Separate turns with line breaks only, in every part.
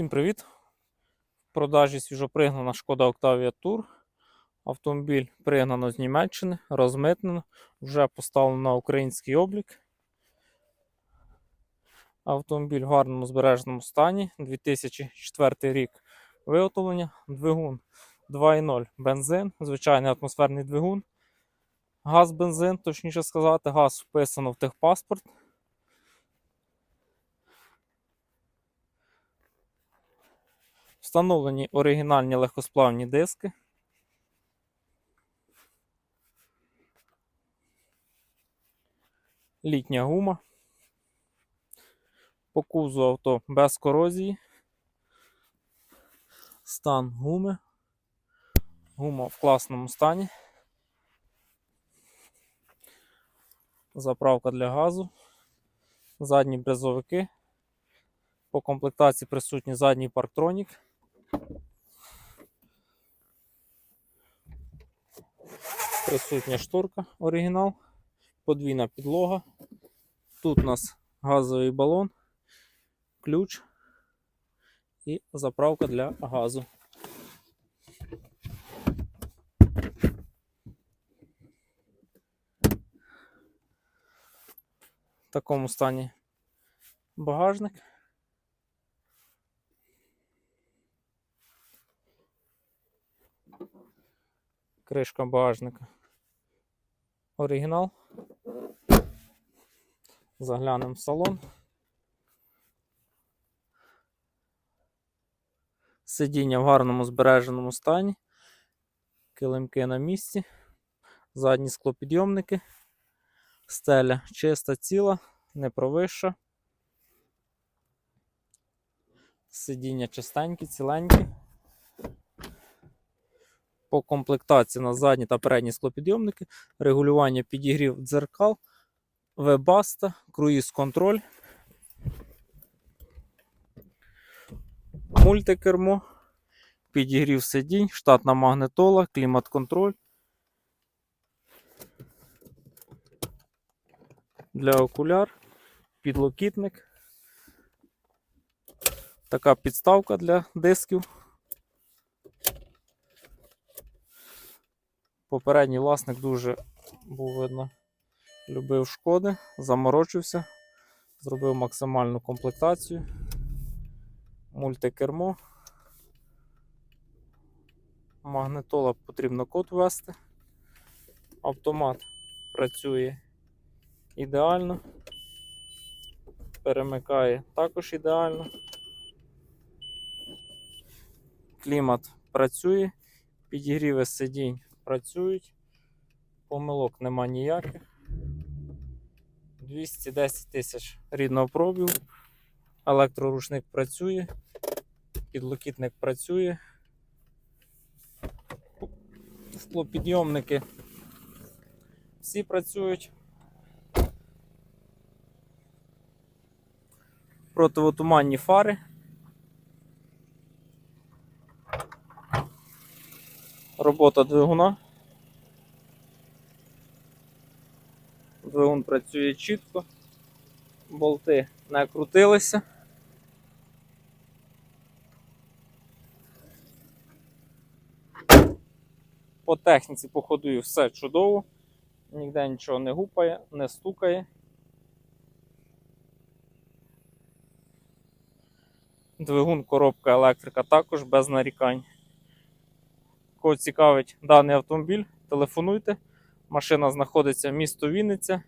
Всім привіт! В продажі свіжопригнана Шкода Octavia Tour. Автомобіль пригнано з Німеччини, розмитнено, вже поставлено на український облік. Автомобіль в гарному збереженому стані. 2004 рік виготовлення. Двигун 2.0 бензин, звичайний атмосферний двигун. Газ бензин, точніше сказати, газ вписано в техпаспорт. Встановлені оригінальні легкосплавні диски. Літня гума. По кузу авто без корозії. Стан гуми. Гума в класному стані. Заправка для газу. Задні брезовики. По комплектації присутній задній парктронік. Присутня шторка оригінал, подвійна підлога. Тут у нас газовий балон, ключ і заправка для газу. В такому стані багажник. Кришка багажника. Оригінал. Заглянемо в салон. Сидіння в гарному збереженому стані. Килимки на місці. Задні склопідйомники. Стеля чиста ціла, не провища. Сидіння чистенькі, ціленькі. По комплектації на задні та передні склопідйомники, регулювання підігрів дзеркал, вебаста, круїз контроль, мультикермо, підігрів сидінь, штатна магнитола, клімат-контроль. Для окуляр, підлокітник. Така підставка для дисків. Попередній власник дуже був видно, любив шкоди, заморочився, зробив максимальну комплектацію, мультикермо. Магнитола потрібно код ввести. Автомат працює ідеально, перемикає також ідеально. Клімат працює, підігріви сидінь працюють, помилок нема ніяких. 210 тисяч рідного пробігу, електрорушник працює, підлокітник працює, склопідйомники всі працюють. Противотуманні фари. Робота двигуна. Двигун працює чітко, болти не крутилися. По техніці по ходу все чудово, ніде нічого не гупає, не стукає. Двигун, коробка електрика також без нарікань. Кого цікавить даний автомобіль, телефонуйте. Машина знаходиться в місто Вінниця.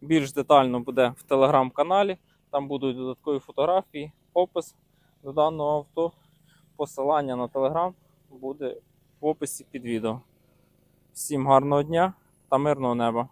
Більш детально буде в телеграм-каналі. Там будуть додаткові фотографії, опис до даного авто. Посилання на телеграм буде в описі під відео. Всім гарного дня та мирного неба!